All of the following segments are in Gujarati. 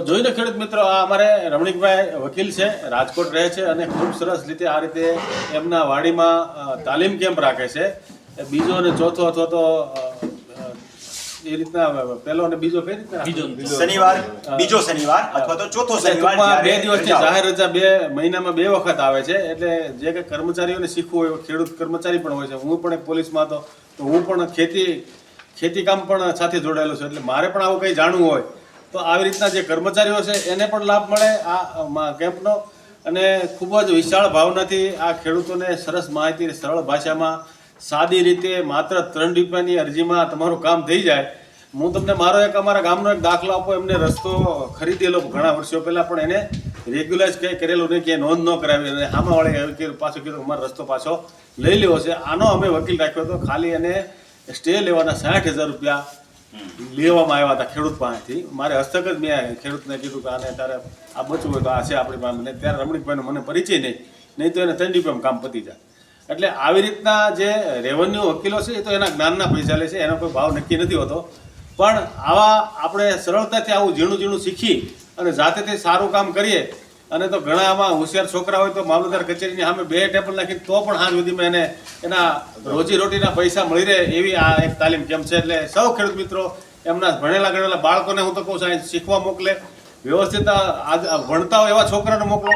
જોઈ જોઈને ખેડૂત મિત્રો આ અમારે રમણીકભાઈ વકીલ છે રાજકોટ રહે છે અને ખૂબ સરસ રીતે આ રીતે એમના વાડીમાં તાલીમ કેમ્પ રાખે છે. બીજો અને ચોથો અથવા તો એ રીતના પહેલો અને બીજો કઈ રીતના? બીજો શનિવાર બીજો શનિવાર અથવા તો ચોથો શનિવાર બે દિવસની જાહેર રજા બે મહિનામાં બે વખત આવે છે એટલે જે કે કર્મચારીઓને શીખવું હોય ખેડૂત કર્મચારી પણ હોય છે. હું પણ એક પોલીસમાં હતો તો હું પણ ખેતી ખેતી કામ પણ સાથે જોડાયેલો છું. એટલે મારે પણ આવું કંઈ જાણવું હોય તો આવી રીતના જે કર્મચારીઓ છે, એને પણ લાભ મળે આ કેમ્પનો. અને ખૂબ જ વિશાળ ભાવનાથી આ ખેડૂતોને સરસ માહિતી સરળ ભાષામાં સાદી રીતે માત્ર ત્રણ રૂપિયાની અરજીમાં તમારું કામ થઈ જાય. હું તમને મારો એક અમારા ગામનો એક દાખલો આપો, એમને રસ્તો ખરીદેલો ઘણા વર્ષો પહેલા, પણ એને રેગ્યુલાઇઝ કંઈ કરેલું નહીં કે નોંધ ન કરાવી. અને આમાં વળે પાછું કીધું, અમારો રસ્તો પાછો લઈ લેવો છે. આનો અમે વકીલ રાખ્યો હતો, ખાલી એને સ્ટે લેવાના સાઠ હજાર રૂપિયા લેવામાં આવ્યા હતા ખેડૂત પાસેથી. મારે હસ્તક જ મેં ખેડૂતને કીધું કે આને તારે આ બચવું હોય તો આ છે આપણી પાસે. મને ત્યારે રમણીકભાઈનો મને પરિચય નહીં. નહીં તો એને ત્રણ રૂપિયામાં કામ પતી જાય. એટલે આવી રીતના જે રેવન્યુ વકીલો છે એ તો એના જ્ઞાનના પૈસા લે છે. એનો કોઈ ભાવ નક્કી નથી હોતો. પણ આવા આપણે સરળતાથી આવું ઝીણું ઝીણું શીખી અને જાતે તે સારું કામ કરીએ અને તો ઘણા આમાં હોશિયાર છોકરા હોય તો મામલતદાર કચેરીની સામે બે ટેબલ નાખી તો પણ હાજ સુધીમાં એને એના રોજી રોટીના પૈસા મળી રહે એવી આ એક તાલીમ કેમ છે. એટલે સૌ ખેડૂત મિત્રો, એમના ભણેલા ગણેલા બાળકોને હું તો કહું છું શીખવા મોકલે. વ્યવસ્થિત ભણતા હોય એવા છોકરાને મોકલો,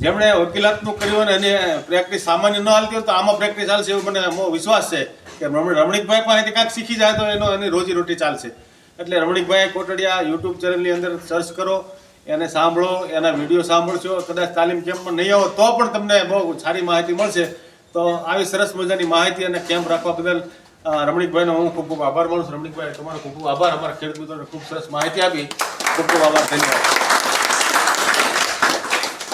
જેમણે વકીલાતનું કર્યું અને એની પ્રેક્ટિસ સામાન્ય ન હાલતી હોય તો આમાં પ્રેક્ટિસ ચાલશે એવું મને બહુ વિશ્વાસ છે કે રમણી- રમણીકભાઈ પાસેથી કાંઈક શીખી જાય તો એનો એની રોજી રોટી ચાલશે. એટલે રમણીકભાઈ કોટડિયા યુટ્યુબ ચેનલની અંદર સર્ચ કરો એને સાંભળો, એના વીડિયો સાંભળશો, કદાચ તાલીમ કેમ્પમાં નહીં આવો તો પણ તમને બહુ સારી માહિતી મળશે. તો આવી સરસ મજાની માહિતી અને કેમ્પ રાખવા બદલ રમણીકભાઈનો હું ખૂબ ખૂબ આભાર માનું છું. રમણીકભાઈ, તમારો ખૂબ ખૂબ આભાર. અમારા ખેડૂત મિત્રોને ખૂબ સરસ માહિતી આપી. ખૂબ ખૂબ આભાર. ધન્યવાદ.